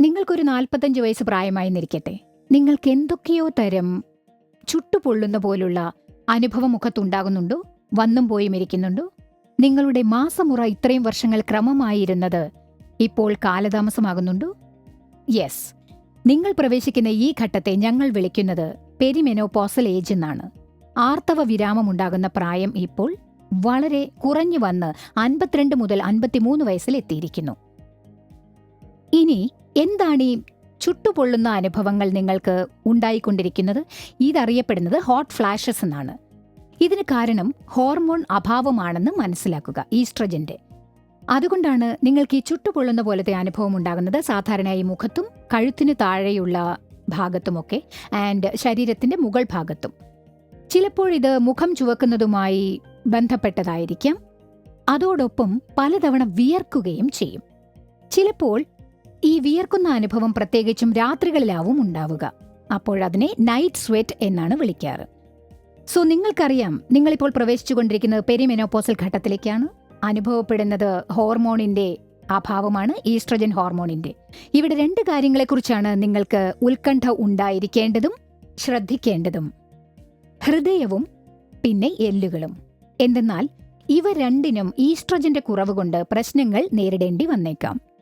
നിങ്ങൾക്കൊരു നാൽപ്പത്തഞ്ച് വയസ്സ് പ്രായമായി നിൽക്കട്ടെ നിങ്ങൾക്ക് എന്തൊക്കെയോ തരം ചുട്ടുപൊള്ളുന്ന പോലുള്ള അനുഭവം മുഖത്തുണ്ടാകുന്നുണ്ടോ വന്നും പോയും ഇരിക്കുന്നുണ്ടോ? നിങ്ങളുടെ മാസമുറ ഇത്രയും വർഷങ്ങൾ ക്രമമായിരുന്നത് ഇപ്പോൾ കാലതാമസമാകുന്നുണ്ടോ? യെസ്. നിങ്ങൾ പ്രവേശിക്കുന്ന ഈ ഘട്ടത്തെ ഞങ്ങൾ വിളിക്കുന്നത് പെരിമെനോപോസൽ ഏജ് എന്നാണ്. ആർത്തവ വിരാമമുണ്ടാകുന്ന പ്രായം ഇപ്പോൾ വളരെ കുറഞ്ഞു വന്ന് അൻപത്തിരണ്ട് മുതൽ അൻപത്തിമൂന്ന് വയസ്സിൽ എത്തിയിരിക്കുന്നു ഇനി എന്താണ് ഈ ചുട്ടുപൊള്ളുന്ന അനുഭവങ്ങൾ നിങ്ങൾക്ക് ഉണ്ടായിക്കൊണ്ടിരിക്കുന്നത്? ഇതറിയപ്പെടുന്നത് ഹോട്ട് ഫ്ലാഷസ് എന്നാണ്. ഇതിന് കാരണം ഹോർമോൺ അഭാവമാണെന്ന് മനസ്സിലാക്കുക ഈസ്ട്രജന്റെ അതുകൊണ്ടാണ് നിങ്ങൾക്ക് ഈ ചുട്ടുപൊള്ളുന്ന പോലത്തെ അനുഭവം ഉണ്ടാകുന്നത്. സാധാരണയായി മുഖത്തും കഴുത്തിന് താഴെയുള്ള ഭാഗത്തുമൊക്കെ ആൻഡ് ശരീരത്തിന്റെ മുകൾ ഭാഗത്തും. ചിലപ്പോഴിത് മുഖം ചുവക്കുന്നതുമായി ബന്ധപ്പെട്ടതായിരിക്കാം. അതോടൊപ്പം പലതവണ വിയർക്കുകയും ചെയ്യും. ചിലപ്പോൾ ഈ വിയർക്കുന്ന അനുഭവം പ്രത്യേകിച്ചും രാത്രികളിലാവും ഉണ്ടാവുക. അപ്പോഴതിനെ നൈറ്റ് സ്വെറ്റ് എന്നാണ് വിളിക്കാറ്. സോ നിങ്ങൾക്കറിയാം നിങ്ങളിപ്പോൾ പ്രവേശിച്ചുകൊണ്ടിരിക്കുന്നത് പെരിമെനോപോസൽ ഘട്ടത്തിലേക്കാണ്. അനുഭവപ്പെടുന്നത് ഹോർമോണിന്റെ അഭാവമാണ് ഈസ്ട്രജൻ ഹോർമോണിന്റെ ഇവിടെ രണ്ട് കാര്യങ്ങളെക്കുറിച്ചാണ് നിങ്ങൾക്ക് ഉത്കണ്ഠ ഉണ്ടായിരിക്കേണ്ടതും ശ്രദ്ധിക്കേണ്ടതും. ഹൃദയവും പിന്നെ എല്ലുകളും. എന്തെന്നാൽ ഇവ രണ്ടിനും ഈസ്ട്രജന്റെ കുറവ് കൊണ്ട് പ്രശ്നങ്ങൾ നേരിടേണ്ടി വന്നേക്കാം.